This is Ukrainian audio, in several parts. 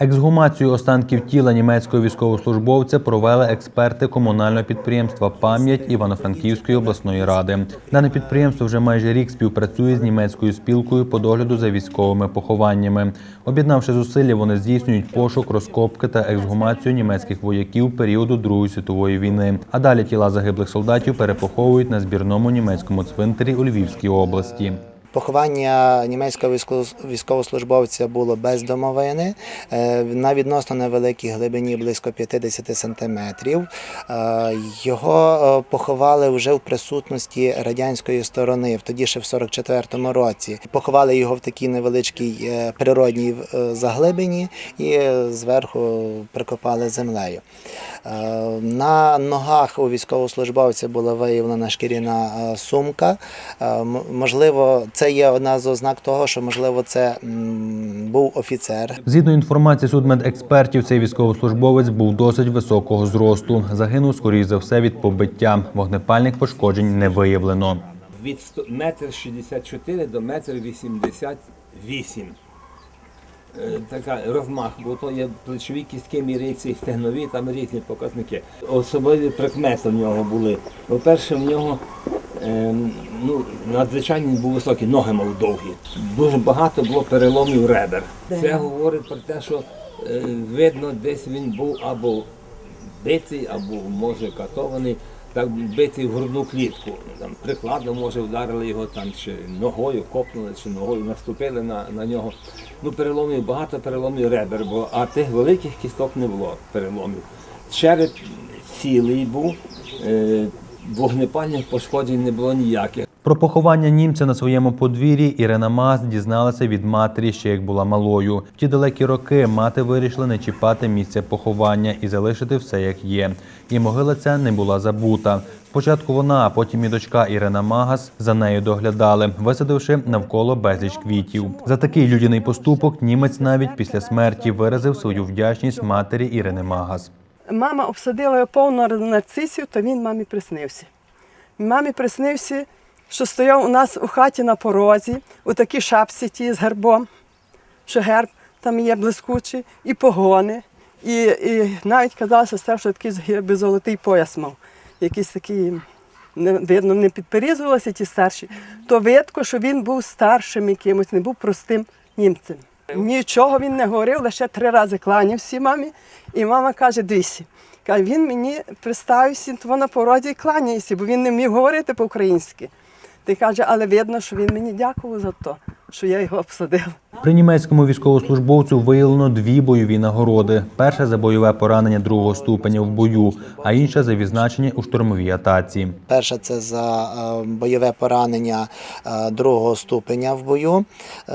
Ексгумацію останків тіла німецького військовослужбовця провели експерти комунального підприємства Пам'ять Івано-Франківської обласної ради. Дане підприємство вже майже рік співпрацює з німецькою спілкою по догляду за військовими похованнями. Об'єднавши зусилля, вони здійснюють пошук, розкопки та ексгумацію німецьких вояків періоду Другої світової війни. А далі тіла загиблих солдатів перепоховують на збірному німецькому цвинтарі у Львівській області. Поховання німецького військовослужбовця було без домовини е, на відносно невеликій глибині близько 50 сантиметрів. Е, Його е, поховали вже в присутності радянської сторони, тоді ще в 44-му році. Поховали його в такій невеличкій природній заглибині і зверху прикопали землею. На ногах у військовослужбовця була виявлена шкіряна сумка. Можливо, це є одна з ознак того, що можливо це був офіцер. Згідно інформації судмедекспертів, цей військовослужбовець був досить високого зросту. Загинув, скоріш за все, від побиття. Вогнепальних пошкоджень не виявлено. від 100 метр 64 до метр 88. Е, Така розмах, бо то є плечові кістки міряються і стегнові, там різні показники. Особливі прикмети в нього були. По-перше, в нього ну, надзвичайно був високий, ноги мав довгі. Дуже багато було переломів ребер. Це говорить про те, що е, видно, десь він був або битий, або може катований, так битий в грудну клітку. Там прикладом, може, вдарили його там, чи ногою копнули, чи ногою наступили на, на нього. Ну, переломів, багато переломів ребер, бо, а тих великих кісток не було переломів. Череп цілий був, е, вогнепальних пошкоджень не було ніяких. Про поховання німця на своєму подвір'ї Ірина Маз дізналася від матері ще як була малою. В ті далекі роки мати вирішила не чіпати місце поховання і залишити все як є. І могила ця не була забута. Спочатку вона, а потім і дочка Ірина Магас за нею доглядали, висадивши навколо безліч квітів. За такий людяний поступок німець навіть після смерті виразив свою вдячність матері Ірини Магас. Мама обсадила його повно нарцисів, то він мамі приснився. Мамі приснився, що стояв у нас у хаті на порозі, у такій шапці ті з гербом, що герб там є блискучий, і погони. І, і навіть казала сестра, що такий золотий пояс мав. Якийсь такий, не, видно, не підперізувалися ті старші. То видко, що він був старшим якимось, не був простим німцем. Нічого він не говорив, лише три рази кланявся мамі. І мама каже: дивіться, він мені представився, то на породі і кланяється, бо він не вмів говорити по-українськи. Ти каже, але видно, що він мені дякував за те, що я його обсадила. При німецькому військовослужбовцю виявлено дві бойові нагороди: перша за бойове поранення другого ступеня в бою, а інша за відзначення у штурмовій атаці. Перша це за е, бойове поранення е, другого ступеня в бою. Е,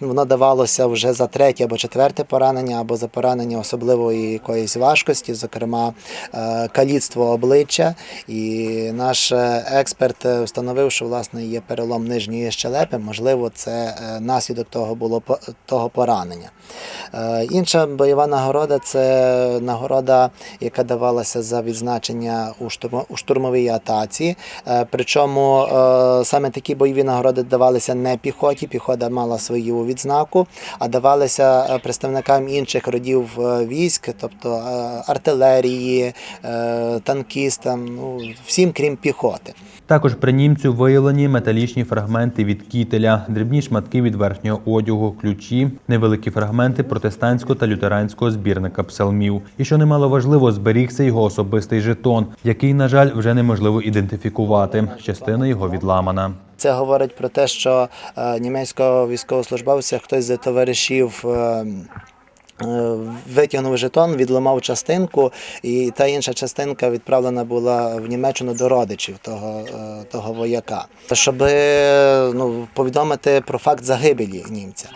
Воно давалося вже за третє або четверте поранення, або за поранення особливої якоїсь важкості, зокрема каліцтво обличчя. І наш експерт встановив, що власне є перелом нижньої щелепи. Можливо, це наслідок того було того поранення. Е, Інша бойова нагорода це нагорода, яка давалася за відзначення у штурмо- штурмовій атаці. Е, Причому е, саме такі бойові нагороди давалися не піхоті, піхота мала свою відзнаку, а давалися представникам інших родів військ, тобто артилерії, танкістам, ну, всім крім піхоти. Також при німцю виявлені металічні фрагменти від кітеля, дрібні шматки від верхнього одягу, ключі, невеликі фрагменти протестантського та лютеранського збірника псалмів. І що немало важливо, зберігся його особистий жетон, який, на жаль, вже неможливо ідентифікувати. Частина його відламана. Це говорить про те, що е, німецького військовослужбовця хтось з товаришів. Е, е, Витягнув жетон, відламав частинку, і та інша частинка відправлена була в Німеччину до родичів того, е, того вояка, щоб ну, повідомити про факт загибелі німця.